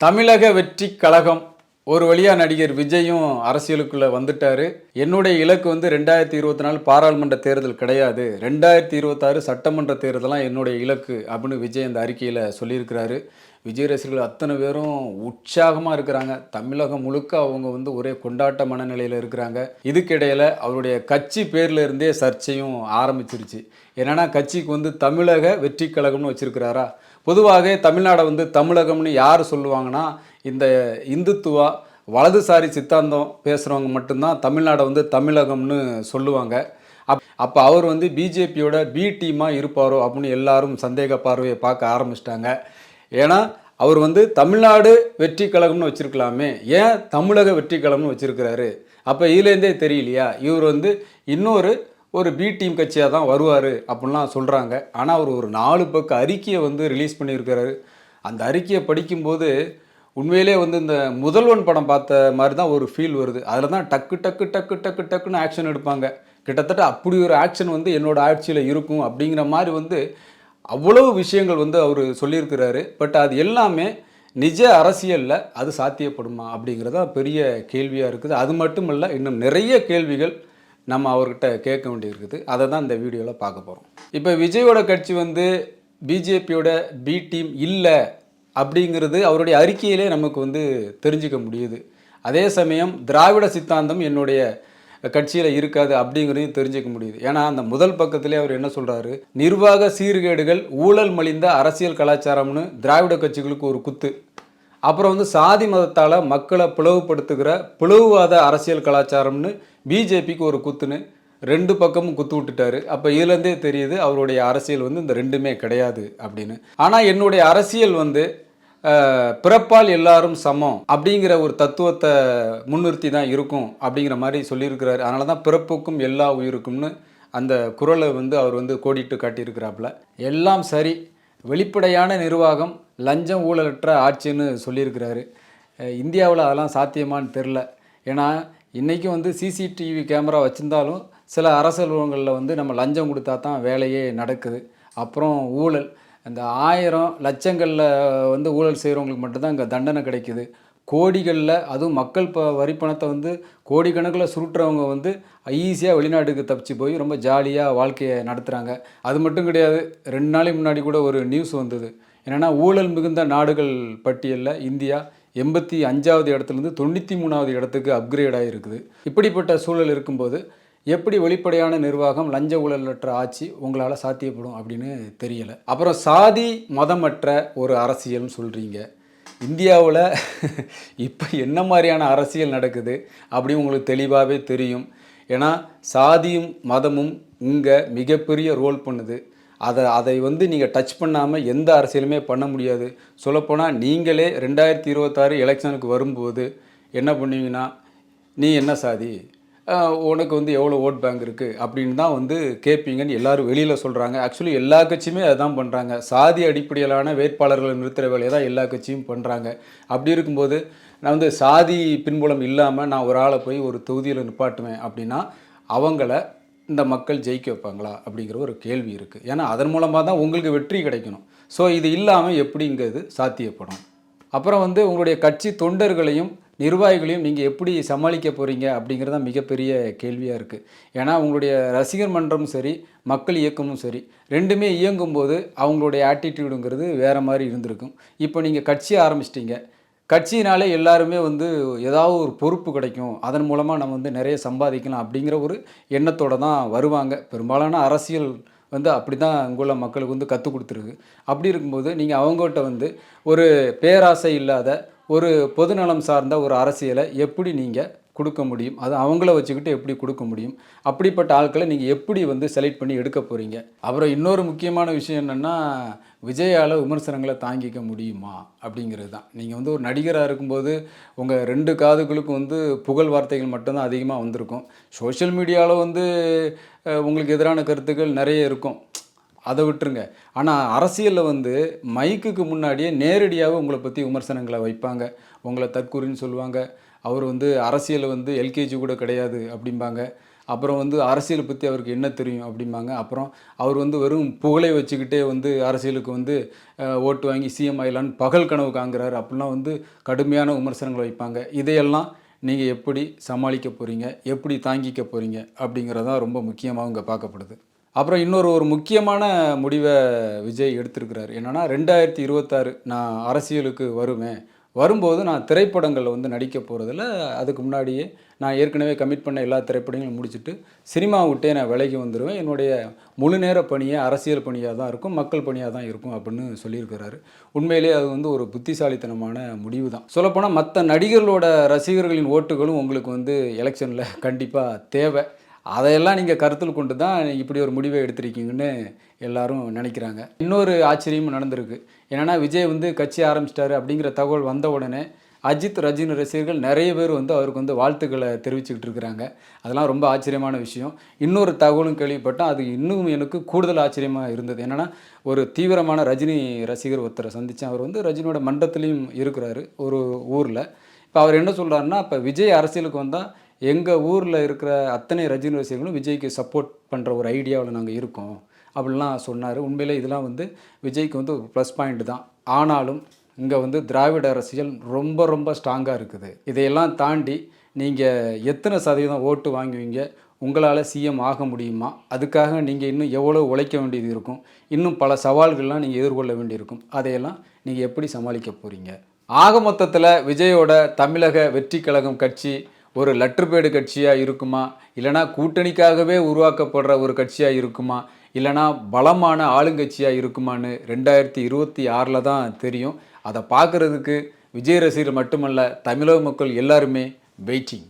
தமிழக வெற்றி கழகம் ஒரு வழியாக நடிகர் விஜயும் அரசியலுக்குள்ளே வந்துட்டார். என்னுடைய இலக்கு வந்து ரெண்டாயிரத்தி இருபத்தி நாலு பாராளுமன்ற தேர்தல் கிடையாது. ரெண்டாயிரத்தி இருபத்தாறு சட்டமன்ற தேர்தலாம் என்னுடைய இலக்கு அப்படின்னு விஜய் அந்த அறிக்கையில் சொல்லியிருக்கிறாரு. விஜய் ரசிகர்கள் அத்தனை பேரும் உற்சாகமாக இருக்கிறாங்க. தமிழகம் முழுக்க அவங்க வந்து ஒரே கொண்டாட்ட மனநிலையில் இருக்கிறாங்க. இதுக்கிடையில் அவருடைய கட்சி பேரில் இருந்தே சர்ச்சையும் ஆரம்பிச்சிருச்சு. என்னன்னா கட்சிக்கு வந்து தமிழக வெற்றி கழகம்னு வச்சுருக்கிறாரா? பொதுவாக தமிழ்நாடை வந்து தமிழகம்னு யார் சொல்லுவாங்கன்னா இந்த இந்துத்துவா வலதுசாரி சித்தாந்தம் பேசுகிறவங்க மட்டும்தான் தமிழ்நாடை வந்து தமிழகம்னு சொல்லுவாங்க. அப் அப்போ அவர் வந்து பிஜேபியோட பி டீமாக இருப்பாரோ அப்படின்னு எல்லாரும் சந்தேக பார்வையை பார்க்க ஆரம்பிச்சிட்டாங்க. ஏன்னா அவர் வந்து தமிழ்நாடு வெற்றி கழகம்னு வச்சுருக்கலாமே. ஏன் தமிழக வெற்றி கழகம்னு வச்சுருக்கிறாரு? அப்போ இதுலேருந்தே தெரியலையா? இவர் வந்து இன்னொரு ஒரு பி டீம் கட்சியாக தான் வருவார் அப்படின்லாம் சொல்கிறாங்க ஆனால் அவர் ஒரு நாலு பக்க அறிக்கையை வந்து ரிலீஸ் பண்ணியிருக்கிறாரு. அந்த அறிக்கையை படிக்கும்போது உண்மையிலே வந்து இந்த முதல்வன் படம் பார்த்த மாதிரி தான் ஒரு ஃபீல் வருது. அதில் தான் டக்கு டக்கு டக்கு டக்கு டக்குன்னு ஆக்ஷன் எடுப்பாங்க. கிட்டத்தட்ட அப்படி ஒரு ஆக்ஷன் வந்து என்னோடய ஆட்சியில் இருக்கும் அப்படிங்கிற மாதிரி வந்து அவ்வளவு விஷயங்கள் வந்து அவர் சொல்லியிருக்கிறாரு. பட் அது எல்லாமே நிஜ அரசியலில் அது சாத்தியப்படுமா அப்படிங்கிறதா பெரிய கேள்வியாக இருக்குது. அது மட்டும் இல்லை இன்னும் நிறைய கேள்விகள் நம்ம அவர்கிட்ட கேட்க வேண்டியிருக்குது. அதை தான் இந்த வீடியோவில் பார்க்க போகிறோம் இப்போ விஜயோட கட்சி வந்து பிஜேபியோட பி டீம் இல்லை. அப்படிங்கிறது அவருடைய அறிக்கையிலே நமக்கு வந்து தெரிஞ்சுக்க முடியுது. அதே சமயம் திராவிட சித்தாந்தம் என்னுடைய கட்சியில் இருக்காது அப்படிங்கிறதையும் தெரிஞ்சுக்க முடியுது. ஏன்னா அந்த முதல் பக்கத்திலே அவர் என்ன சொல்கிறாரு நிர்வாக சீர்கேடுகள் ஊழல் மலிந்த அரசியல் கலாச்சாரம்னு திராவிட கட்சிகளுக்கு ஒரு குத்து. அப்புறம் வந்து சாதி மதத்தால் மக்களை பிளவுபடுத்துகிற பிளவுவாத அரசியல் கலாச்சாரம்னு பிஜேபிக்கு ஒரு குத்துன்னு ரெண்டு பக்கமும் குத்து விட்டுட்டாரு. அப்போ இதுலேருந்தே தெரியுது அவருடைய அரசியல் வந்து இந்த ரெண்டுமே கிடையாது அப்படின்னு. ஆனால் என்னுடைய அரசியல் வந்து பிறப்பால் எல்லாரும் சமம் அப்படிங்கிற ஒரு தத்துவத்தை முன்னிறுத்தி தான் இருக்கும் அப்படிங்கிற மாதிரி சொல்லியிருக்கிறாரு. அதனால தான் பிறப்புக்கும் எல்லா உயிருக்கும்னு அந்த குரலை வந்து அவர் வந்து கோடிட்டு காட்டியிருக்கிறாப்புல. எல்லாம் சரி வெளிப்படையான நிர்வாகம் லஞ்சம் ஊழலற்ற ஆட்சின்னு சொல்லியிருக்கிறாரு. இந்தியாவில் அதெல்லாம் சாத்தியமான்னு தெரில. ஏன்னா இன்றைக்கும் வந்து சிசிடிவி கேமரா வச்சுருந்தாலும் சில அரசலுவங்களில் வந்து நம்ம லஞ்சம் கொடுத்தா தான் வேலையே நடக்குது. அப்புறம் ஊழல். அந்த ஆயிரம் லட்சங்களில் வந்து ஊழல் செய்கிறவங்களுக்கு மட்டும்தான் இங்கே தண்டனை கிடைக்குது. கோடிகளில் அதுவும் மக்கள் ப வரி பணத்தை வந்து கோடிக்கணக்கில் சுருட்டுறவங்க வந்து ஈஸியாக வெளிநாட்டுக்கு தப்பிச்சு போய் ரொம்ப ஜாலியாக வாழ்க்கையை நடத்துகிறாங்க அது மட்டும் கிடையாது. ரெண்டு நாளைக்கு முன்னாடி கூட ஒரு நியூஸ் வந்தது. என்னென்னா ஊழல் மிகுந்த நாடுகள் பட்டியலில் இந்தியா எண்பத்தி அஞ்சாவது இடத்துலேருந்து தொண்ணூற்றி மூணாவது இடத்துக்கு அப்கிரேட் ஆகிருக்குது இப்படிப்பட்ட சூழல் இருக்கும்போது எப்படி வெளிப்படையான நிர்வாகம் லஞ்ச ஊழலற்ற ஆட்சி உங்களால் சாத்தியப்படும் அப்படின்னு தெரியலை. அப்புறம் சாதி மதமற்ற ஒரு அரசியல்னு சொல்கிறீங்க இந்தியாவில் இப்போ என்ன மாதிரியான அரசியல் நடக்குது அப்படி உங்களுக்கு தெளிவாகவே தெரியும். ஏன்னா சாதியும் மதமும் இங்கே மிகப்பெரிய ரோல் பண்ணுது. அதை அதை வந்து நீங்கள் டச் பண்ணாமல் எந்த அரசியலுமே பண்ண முடியாது. சொல்லப்போனால் நீங்களே ரெண்டாயிரத்தி இருபத்தாறு எலெக்ஷனுக்கு வரும்போது என்ன பண்ணுவீங்கன்னா நீ என்ன சாதி? உனக்கு வந்து எவ்வளோ ஓட் பேங்க் இருக்குது அப்படின்னு தான் வந்து கேட்பீங்கன்னு எல்லாரும் வெளியில் சொல்கிறாங்க ஆக்சுவலி எல்லா கட்சியுமே அதுதான் பண்ணுறாங்க சாதி அடிப்படையிலான வேட்பாளர்களை நிறுத்துகிற வேலையை தான் எல்லா கட்சியும் பண்ணுறாங்க அப்படி இருக்கும்போது நான் வந்து சாதி பின்புலம் இல்லாமல் நான் ஒரு ஆளை போய் ஒரு தொகுதியில் நிப்பாட்டுவேன் அப்படின்னா அவங்கள இந்த மக்கள் ஜெயிக்க வைப்பாங்களா அப்படிங்கிற ஒரு கேள்வி இருக்குது ஏன்னா அதன் மூலமாக தான் உங்களுக்கு வெற்றி கிடைக்கணும். ஸோ இது இல்லாமல் எப்படிங்கிறது சாத்தியப்படும். அப்புறம் வந்து உங்களுடைய கட்சி தொண்டர்களையும் நிர்வாகிகளையும் நீங்கள் எப்படி சமாளிக்க போகிறீங்க அப்படிங்கிறது தான் மிகப்பெரிய கேள்வியாக இருக்குது ஏன்னா உங்களுடைய ரசிகர் மன்றமும் சரி மக்கள் இயக்கமும் சரி ரெண்டுமே இயங்கும்போது அவங்களுடைய ஆட்டிடியூடுங்கிறது வேறு மாதிரி இருந்திருக்கும். இப்போ நீங்கள் கட்சி ஆரம்பிச்சிட்டிங்க. கட்சியினாலே எல்லாருமே வந்து ஏதாவது ஒரு பொறுப்பு கிடைக்கும். அதன் மூலமாக நம்ம வந்து நிறைய சம்பாதிக்கலாம் அப்படிங்கிற ஒரு எண்ணத்தோடு தான் வருவாங்க. பெரும்பாலான அரசியல் வந்து அப்படி தான் இங்குள்ள மக்களுக்கு வந்து கற்றுக் கொடுத்துருக்கு. அப்படி இருக்கும்போது நீங்கள் அவங்ககிட்ட வந்து ஒரு பேராசை இல்லாத ஒரு பொதுநலம் சார்ந்த ஒரு அரசியலை எப்படி நீங்கள் கொடுக்க முடியும்? அது அவங்கள வச்சுக்கிட்டு எப்படி கொடுக்க முடியும்? அப்படிப்பட்ட ஆட்களை நீங்கள் எப்படி வந்து செலக்ட் பண்ணி எடுக்க போகிறீங்க அப்புறம் இன்னொரு முக்கியமான விஷயம் என்னென்னா விஜயால் விமர்சனங்களை தாங்கிக்க முடியுமா? அப்படிங்கிறது தான். நீங்கள் வந்து ஒரு நடிகராக இருக்கும்போது உங்கள் ரெண்டு காதுகளுக்கும் வந்து புகழ் வார்த்தைகள் மட்டும்தான் அதிகமாக வந்திருக்கும். சோஷியல் மீடியாவில் வந்து உங்களுக்கு எதிரான கருத்துக்கள் நிறைய இருக்கும். அதை விட்டுருங்க. ஆனால் அரசியலில் வந்து மைக்குக்கு முன்னாடியே நேரடியாக உங்களை பற்றி விமர்சனங்களை வைப்பாங்க. உங்களை தற்கூறின்னு சொல்லுவாங்க. அவர் வந்து அரசியலில் வந்து எல்கேஜி கூட கிடையாது அப்படிம்பாங்க. அப்புறம் வந்து அரசியலை பற்றி அவருக்கு என்ன தெரியும் அப்படிம்பாங்க. அப்புறம் அவர் வந்து வெறும் புகழை வச்சுக்கிட்டே வந்து அரசியலுக்கு வந்து ஓட்டு வாங்கி சிஎம் ஆயிலான்னு பகல் கனவு காங்கிறார் அப்படிலாம் வந்து கடுமையான விமர்சனங்களை வைப்பாங்க. இதையெல்லாம் நீங்கள் எப்படி சமாளிக்க போகிறீங்க எப்படி தாங்கிக்க போகிறீங்க அப்படிங்கிறதான் ரொம்ப முக்கியமாக இங்கே பார்க்கப்படுது. அப்புறம் இன்னொரு ஒரு முக்கியமான முடிவை விஜய் எடுத்திருக்கிறார். என்னென்னா ரெண்டாயிரத்தி இருபத்தாறு நான் அரசியலுக்கு வருவேன். வரும்போது நான் திரைப்படங்களில் வந்து நடிக்க போகிறதில்ல அதுக்கு முன்னாடியே நான் ஏற்கனவே கமிட் பண்ண எல்லா திரைப்படங்களும் முடிச்சுட்டு சினிமா விட்டே நான் விலகி வந்துடுவேன் என்னுடைய முழு நேர பணியை அரசியல் பணியாக தான் இருக்கும். மக்கள் பணியாக தான் இருக்கும் அப்படின்னு சொல்லியிருக்கிறாரு. உண்மையிலே அது வந்து ஒரு புத்திசாலித்தனமான முடிவு தான். சொல்லப்போனால் மற்ற நடிகர்களோட ரசிகர்களின் ஓட்டுகளும் உங்களுக்கு வந்து எலெக்ஷனில் கண்டிப்பாக தேவை. அதையெல்லாம் நீங்கள் கருத்தில் கொண்டு தான் இப்படி ஒரு முடிவை எடுத்திருக்கீங்கன்னு எல்லாரும் நினைக்கிறாங்க. இன்னொரு ஆச்சரியமும் நடந்திருக்கு. என்னென்னா விஜய் வந்து கட்சி ஆரம்பிச்சிட்டாரு அப்படிங்கிற தகவல் வந்த உடனே அஜித் ரஜினி ரசிகர்கள் நிறைய பேர் வந்து அவருக்கு வந்து வாழ்த்துக்களை தெரிவிச்சுக்கிட்டு இருக்கிறாங்க. அதெல்லாம் ரொம்ப ஆச்சரியமான விஷயம். இன்னொரு தகவலும் கேள்விப்பட்டேன் அது இன்னும் எனக்கு கூடுதல் ஆச்சரியமாக இருந்தது. என்னென்னா ஒரு தீவிரமான ரஜினி ரசிகர் ஒருத்தரை சந்தித்தேன் அவர் வந்து ரஜினியோட மண்டத்துலேயும் இருக்கிறாரு ஒரு ஊரில். இப்போ அவர் என்ன சொல்கிறாருன்னா இப்போ விஜய் அரசியலுக்கு வந்தால் எங்கள் ஊரில் இருக்கிற அத்தனை ரஜினி ரசிகர்களும் விஜய்க்கு சப்போர்ட் பண்ணுற ஒரு ஐடியாவில் நாங்கள் இருக்கோம். அப்படிலாம் சொன்னார். உண்மையிலே இதெல்லாம் வந்து விஜய்க்கு வந்து ஒரு ப்ளஸ் பாயிண்ட் தான். ஆனாலும் இங்கே வந்து திராவிட அரசியல் ரொம்ப ரொம்ப ஸ்ட்ராங்காக இருக்குது. இதையெல்லாம் தாண்டி நீங்கள் எத்தனை சதவீதம் ஓட்டு வாங்குவீங்க? உங்களால் சிஎம் ஆக முடியுமா? அதுக்காக நீங்கள் இன்னும் எவ்வளோ உழைக்க வேண்டியது இருக்கும்? இன்னும் பல சவால்கள்லாம் நீங்கள் எதிர்கொள்ள வேண்டியிருக்கும். அதையெல்லாம் நீங்கள் எப்படி சமாளிக்க போகிறீங்க ஆக மொத்தத்தில் விஜயோட தமிழக வெற்றி கழகம் கட்சி ஒரு லெட்டர்பேடு கட்சியாக இருக்குமா? இல்லைனா கூட்டணிக்காகவே உருவாக்கப்படுற ஒரு கட்சியாக இருக்குமா? இல்லைனா பலமான ஆளுங்கட்சியாக இருக்குமான்னு ரெண்டாயிரத்தி இருபத்தி ஆறில் தான் தெரியும். அதை பார்க்குறதுக்கு விஜய் ரசிகர் மட்டுமல்ல தமிழக மக்கள் எல்லாருமே வெயிட்டிங்.